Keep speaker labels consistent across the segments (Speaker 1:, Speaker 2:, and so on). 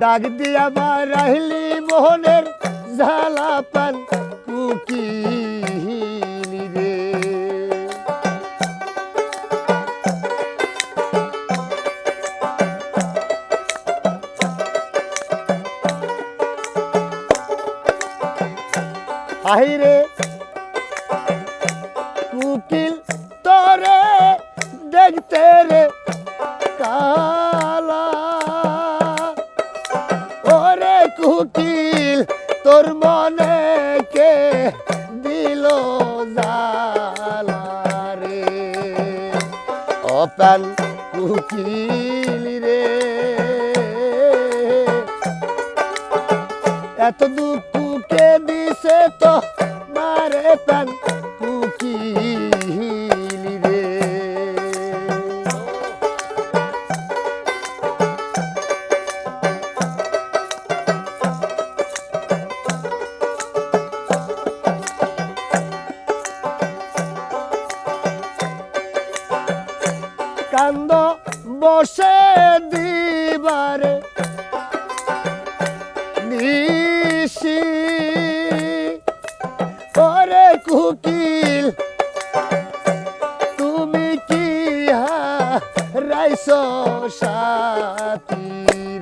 Speaker 1: ডাক দিয়া বা রাহিলি মোহনের ঝালা পান কুকিলি রে। আহিরে কুকিল তরে দেখতে রে। দিল জালা রে অপান কুকিলি রে। এত দুঃখ কে দিছে তো মারে প্যান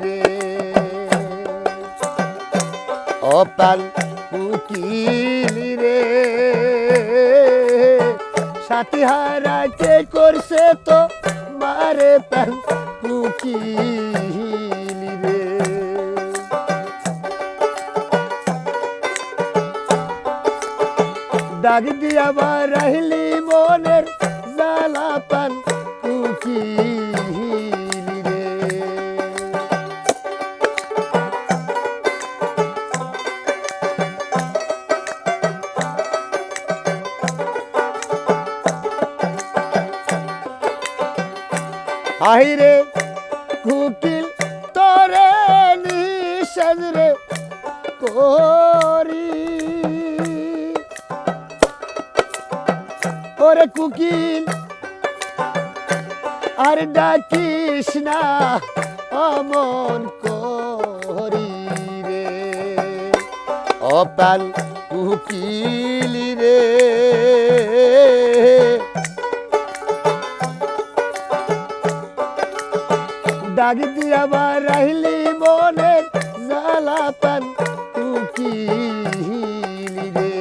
Speaker 1: রে অপাল কুকিল রে সাথী হারা করছে তো মারে কুকিল রে ডাক দিয়া বা রাহিলি আহিরে কুকিল, তরে নিষেধ রে করি। ওরে কুকিল, আর ডাকিস না অমন করি রে। অপাল কুকিলি রে। ডাক দিয়া বা রাহিলি মনের জ্বালা পান কুকিলি রে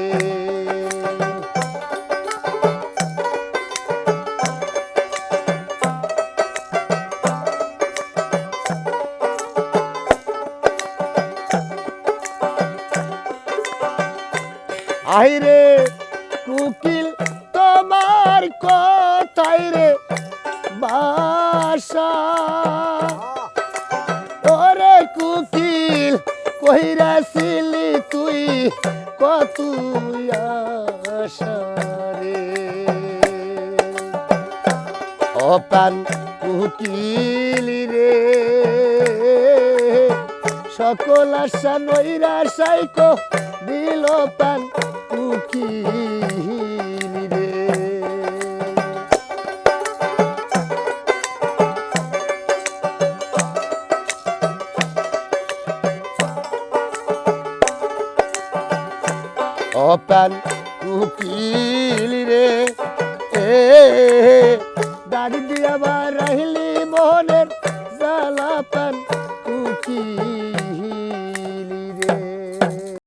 Speaker 1: আইরে কুকিল তোমার কথাই রে বাসা। কহিরাছিলি তুই কত আসারে অপান কুটিলি রে। সকল আশা নৈরাশাই কো দিল পান কুকিল অপান কুকিল রে। এ দাড়ি দিয়া বা রাহিলি মোহনের জ্বালা পান কুকিল